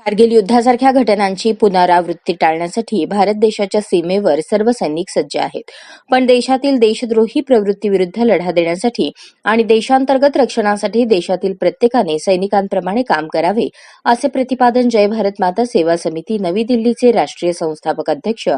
कारगिल युद्धासारख्या घटनांची पुनरावृत्ती टाळण्यासाठी भारत देशाच्या सीमेवर सर्व सैनिक सज्ज आहेत. पण देशातील देशद्रोही प्रवृत्तीविरुद्ध लढा देण्यासाठी आणि देशांतर्गत रक्षणासाठी देशातील प्रत्येकाने सैनिकांप्रमाणे काम करावे असे प्रतिपादन जय भारत माता सेवा समिती नवी दिल्लीचे राष्ट्रीय संस्थापक अध्यक्ष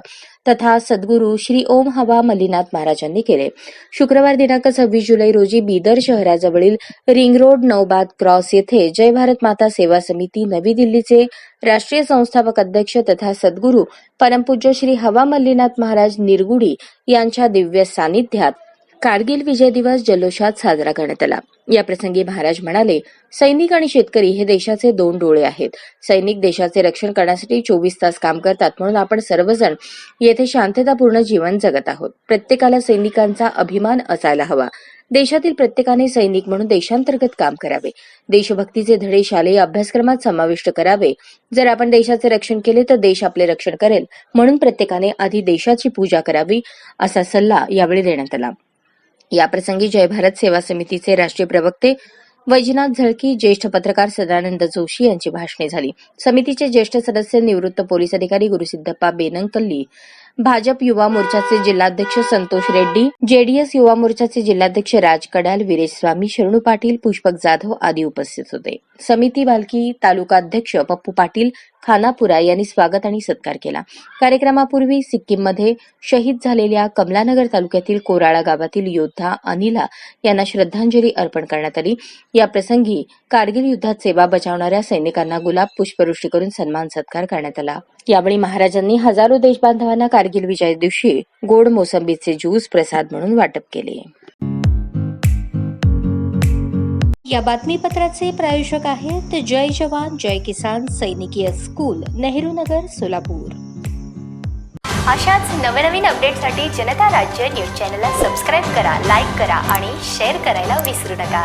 तथा सद्गुरू श्री ओम हवा मल्लीनाथ महाराजांनी केले. शुक्रवार दिनांक सव्वीस जुलै रोजी बीदर शहराजवळील रिंग रोड नौबाद क्रॉस येथे जय भारत माता सेवा समिती नवी दिल्लीचे राष्ट्रीय संस्थापक अध्यक्ष तथा सद्गुरू परमपूज्य श्री हवा मल्लीनाथ महाराज निरगुडी यांच्या दिव्य सानिध्यात कारगिल विजय दिवस जल्लोषात साजरा करण्यात आला. याप्रसंगी महाराज म्हणाले सैनिक आणि शेतकरी हे देशाचे दोन डोळे आहेत. सैनिक देशाचे रक्षण करण्यासाठी चोवीस तास काम करतात म्हणून आपण सर्वजण येथे शांततापूर्ण जीवन जगत आहोत. प्रत्येकाला सैनिकांचा अभिमान असायला हवा. देशातील प्रत्येकाने सैनिक म्हणून देशांतर्गत काम करावे. देशभक्तीचे धडे शालेय अभ्यासक्रमात समाविष्ट करावे. जर आपण देशाचे रक्षण केले तर देश आपले रक्षण करेल म्हणून प्रत्येकाने आधी देशाची पूजा करावी असा सल्ला यावेळी देण्यात आला. याप्रसंगी जय भारत सेवा समितीचे राष्ट्रीय प्रवक्ते वैजनाथ झळकी ज्येष्ठ पत्रकार सदानंद जोशी यांची भाषणे झाली. समितीचे ज्येष्ठ सदस्य निवृत्त पोलीस अधिकारी गुरुसिद्धप्पा बेनंकल्ली भाजप युवा मोर्चाचे जिल्हाध्यक्ष संतोष रेड्डी जेडीएस युवा मोर्चाचे जिल्हाध्यक्ष राज कडाल वीरेश स्वामी शरणू पाटील पुष्पक जाधव आदी उपस्थित होते. समिती बालकी तालुकाध्यक्ष पप्पू पाटील खानापुरा यांनी स्वागत आणि सत्कार केला. कार्यक्रमापूर्वी सिक्कीममध्ये शहीद झालेल्या कमलानगर तालुक्यातील कोराळा गावातील योद्धा अनिला यांना श्रद्धांजली अर्पण करण्यात आली. या प्रसंगी कारगिल युद्धात सेवा बजावणाऱ्या सैनिकांना गुलाब पुष्पवृष्टी करून सन्मान सत्कार करण्यात आला. यावेळी महाराजांनी हजारो देशबांधवांना कारगिल विजय दिवशी गोड मोसंबीचे ज्यूस प्रसाद म्हणून वाटप केले. या बातमीपत्राचे प्रायोजक आहेत जय जवान जय किसान सैनिकीय स्कूल नेहरू नगर सोलापूर. अशाच नवनवीन अपडेटसाठी जनता राज्य न्यूज चॅनलला सबस्क्राईब करा लाईक करा आणि शेअर करायला विसरू नका.